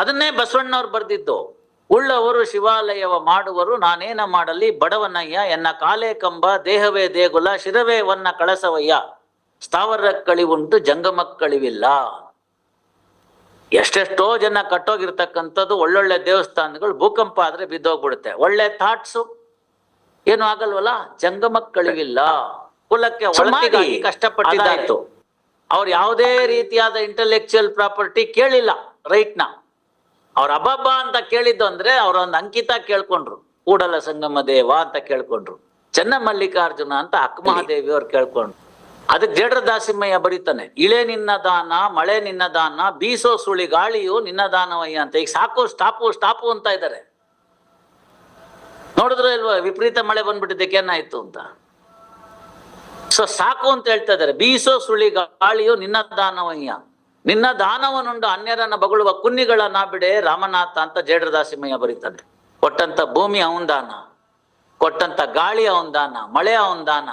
ಅದನ್ನೇ ಬಸವಣ್ಣವ್ರು ಬರ್ದಿದ್ದು. ಉಳ್ಳವರು ಶಿವಾಲಯವ ಮಾಡುವರು ನಾನೇನ ಮಾಡಲಿ ಬಡವನಯ್ಯ ಎನ್ನ ಕಾಲೇ ಕಂಬ ದೇಹವೇ ದೇಗುಲ ಶಿರವೇ ವನ್ನ ಕಳಸವಯ್ಯ. ಸ್ಥಾವರ ಕಳಿವುಂಟು ಜಂಗಮಕ್ಕಳಿವಿಲ್ಲ. ಎಷ್ಟೆಷ್ಟೋ ಜನ ಕಟ್ಟೋಗಿರ್ತಕ್ಕಂಥದ್ದು ಒಳ್ಳೊಳ್ಳೆ ದೇವಸ್ಥಾನಗಳು ಭೂಕಂಪ ಆದ್ರೆ ಬಿದ್ದೋಗ್ಬಿಡುತ್ತೆ. ಒಳ್ಳೆ ಥಾಟ್ಸು ಏನು ಆಗಲ್ವಲ್ಲ? ಜಂಗಮಕ್ಕಳಿವಿಲ್ಲ. ಕುಲಕ್ಕೆ ಒಳಗಾಗಿ ಕಷ್ಟಪಟ್ಟಿದ್ದಾಯ್ತು ಅವ್ರು ಯಾವುದೇ ರೀತಿಯಾದ ಇಂಟೆಲೆಕ್ಚುಯಲ್ ಪ್ರಾಪರ್ಟಿ ಕೇಳಿಲ್ಲ ರೈಟ್ನ. ಅವ್ರ ಅಬ್ಬಬ್ಬ ಅಂತ ಕೇಳಿದ್ದು ಅಂದ್ರೆ ಅವ್ರ ಒಂದು ಅಂಕಿತ ಕೇಳ್ಕೊಂಡ್ರು. ಕೂಡಲ ಸಂಗಮ ದೇವ ಅಂತ ಕೇಳ್ಕೊಂಡ್ರು. ಚೆನ್ನ ಮಲ್ಲಿಕಾರ್ಜುನ ಅಂತ ಅಕ್ಮಹಾದೇವಿ ಅವ್ರು ಕೇಳ್ಕೊಂಡ್ರು. ಅದಕ್ಕೆ ಜೇಡ್ರ ದಾಸಿಮಯ್ಯ ಬರೀತಾನೆ ಇಳೆ ನಿನ್ನ ದಾನ ಮಳೆ ನಿನ್ನ ದಾನ ಬೀಸೋ ಸುಳಿ ಗಾಳಿಯು ನಿನ್ನ ದಾನವಯ್ಯ ಅಂತ. ಈಗ ಸಾಕು ಸ್ಟಾಪು ಸ್ಟಾಪು ಅಂತ ಇದ್ದಾರೆ ನೋಡಿದ್ರೆ ಇಲ್ವಾ ವಿಪರೀತ ಮಳೆ ಬಂದ್ಬಿಟ್ಟಿದ್ದಕ್ಕೆ ಏನಾಯ್ತು ಅಂತ. ಸೊ ಸಾಕು ಅಂತ ಹೇಳ್ತಾ ಇದ್ದಾರೆ ಬೀಸೋ ಸುಳಿ ಗಾಳಿಯು ನಿನ್ನ ದಾನವಯ್ಯ. ನಿನ್ನ ದಾನವನುಂಡು ಅನ್ಯರನ್ನ ಬಗಳುವ ಕುನ್ನಿಗಳ ನಾಬಿಡೆ ರಾಮನಾಥ ಅಂತ ಜೇಡ್ರದಾಸಿಮಯ್ಯ ಬರೀತಾನೆ. ಕೊಟ್ಟಂತ ಭೂಮಿ ಅವನ್ ದಾನ, ಕೊಟ್ಟಂತ ಗಾಳಿ ಅವನ್ ದಾನ, ಮಳೆ ಅವನ್ ದಾನ.